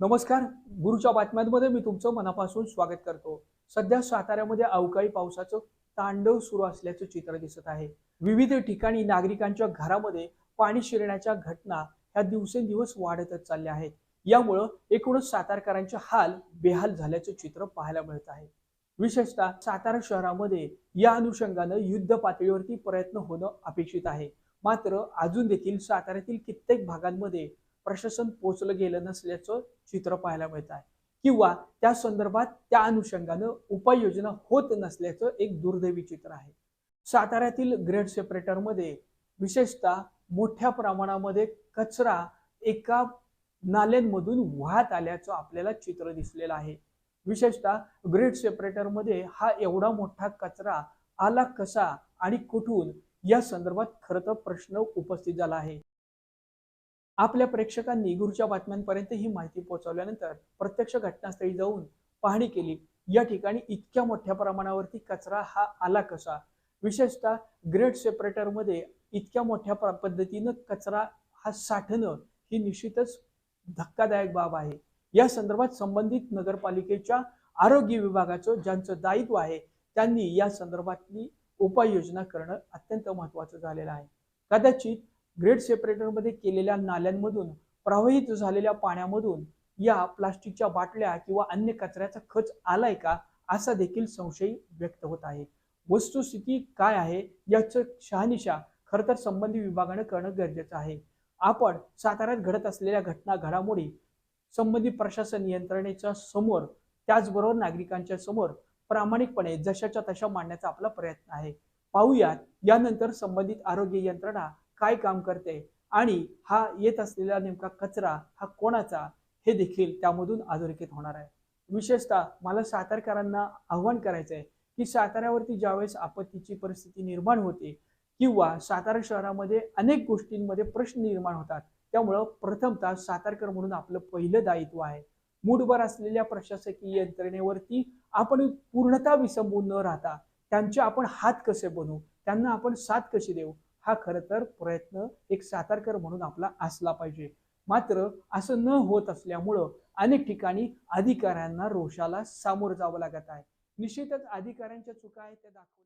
नमस्कार गुरुच्या बातम्यांमध्ये मी तुमचं मनापासून स्वागत करतो. सध्या साताऱ्यामध्ये अवकाळी पावसाचं तांडव सुरू असल्याचं चित्र दिसत आहे. विविध ठिकाणी नागरिकांच्या घरामध्ये पाणी शिरण्याच्या घटना ह्या दिवसेंदिवस वाढतच चालल्या आहेत. यामुळं एकूणच सातारकरांचे हाल बेहाल झाल्याचं चित्र पाहायला मिळत आहे. विशेषतः सातारा शहरामध्ये या अनुषंगानं युद्ध पातळीवरती प्रयत्न होणं अपेक्षित आहे. मात्र अजून देखील साताऱ्यातील कित्येक भागांमध्ये प्रशासन पोहोचलं गेलं नसल्याचं चित्र पाहायला मिळत आहे. किंवा त्या संदर्भात त्या अनुषंगानं उपाययोजना होत नसल्याचं एक दुर्दैवी चित्र आहे. साताऱ्यातील ग्रेड सेपरेटरमध्ये विशेषतः मोठ्या प्रमाणामध्ये कचरा एका नाल्यांमधून वाहत आल्याचं आपल्याला चित्र दिसलेलं आहे. विशेषतः ग्रेड सेपरेटरमध्ये हा एवढा मोठा कचरा आला कसा आणि कुठून या संदर्भात खरं तर प्रश्न उपस्थित झाला आहे. आपल्या प्रेक्षकांनी गुरुच्या बातम्यांपर्यंत ही माहिती पोहोचवल्यानंतर प्रत्यक्ष घटनास्थळी जाऊन पाहणी केली. या ठिकाणी इतक्या मोठ्या प्रमाणावरती कचरा हा आला कसा? विशेषतः ग्रेट सेपरेटरमध्ये इतक्या मोठ्या पद्धतीनं कचरा हा साठणं ही निश्चितच धक्कादायक बाब आहे. या संदर्भात संबंधित नगरपालिकेच्या आरोग्य विभागाचं ज्यांचं दायित्व आहे त्यांनी या संदर्भातली उपाययोजना करणं अत्यंत महत्त्वाचं झालेलं आहे. कदाचित ग्रेड सेपरेटरमध्ये केलेल्या नाल्यांमधून प्रवाहित झालेल्या पाण्यामधून या प्लास्टिकच्या बाटल्या किंवा अन्य कचऱ्याचा खच आलाय का असा देखील संशय व्यक्त होत आहे. वस्तुस्थिती काय आहे याचं शहानिशा खरं तर संबंधित विभागानं करणं गरजेचं आहे. आपण साताऱ्यात घडत असलेल्या घटना घडामोडी संबंधित प्रशासन यंत्रणेच्या समोर त्याचबरोबर नागरिकांच्या समोर प्रामाणिकपणे जशाच्या तशा मांडण्याचा आपला प्रयत्न आहे. पाहूयात यानंतर संबंधित आरोग्य यंत्रणा काय काम करते आणि हा येत असलेला नेमका कचरा हा कोणाचा हे देखील त्यामधून अधोरेखित होणार आहे. विशेषतः मला सातारकरांना आव्हान करायचं आहे की साताऱ्यावरती ज्यावेळेस आपत्तीची परिस्थिती निर्माण होते किंवा सातारा शहरामध्ये अनेक गोष्टींमध्ये प्रश्न निर्माण होतात त्यामुळं प्रथमतः सातारकर म्हणून आपलं पहिलं दायित्व आहे. मूठभर असलेल्या प्रशासकीय यंत्रणेवरती आपण पूर्णतः विसंबून न राहता त्यांचे आपण हात कसे बनवू? त्यांना आपण साथ कशी देऊ? हा खरं तर प्रयत्न एक सातारकर म्हणून आपला असला पाहिजे. मात्र असं न होत असल्यामुळं अनेक ठिकाणी अधिकाऱ्यांना रोषाला सामोरं जावं लागत आहे. निश्चितच अधिकाऱ्यांच्या चुका आहेत त्या दाखवल्या.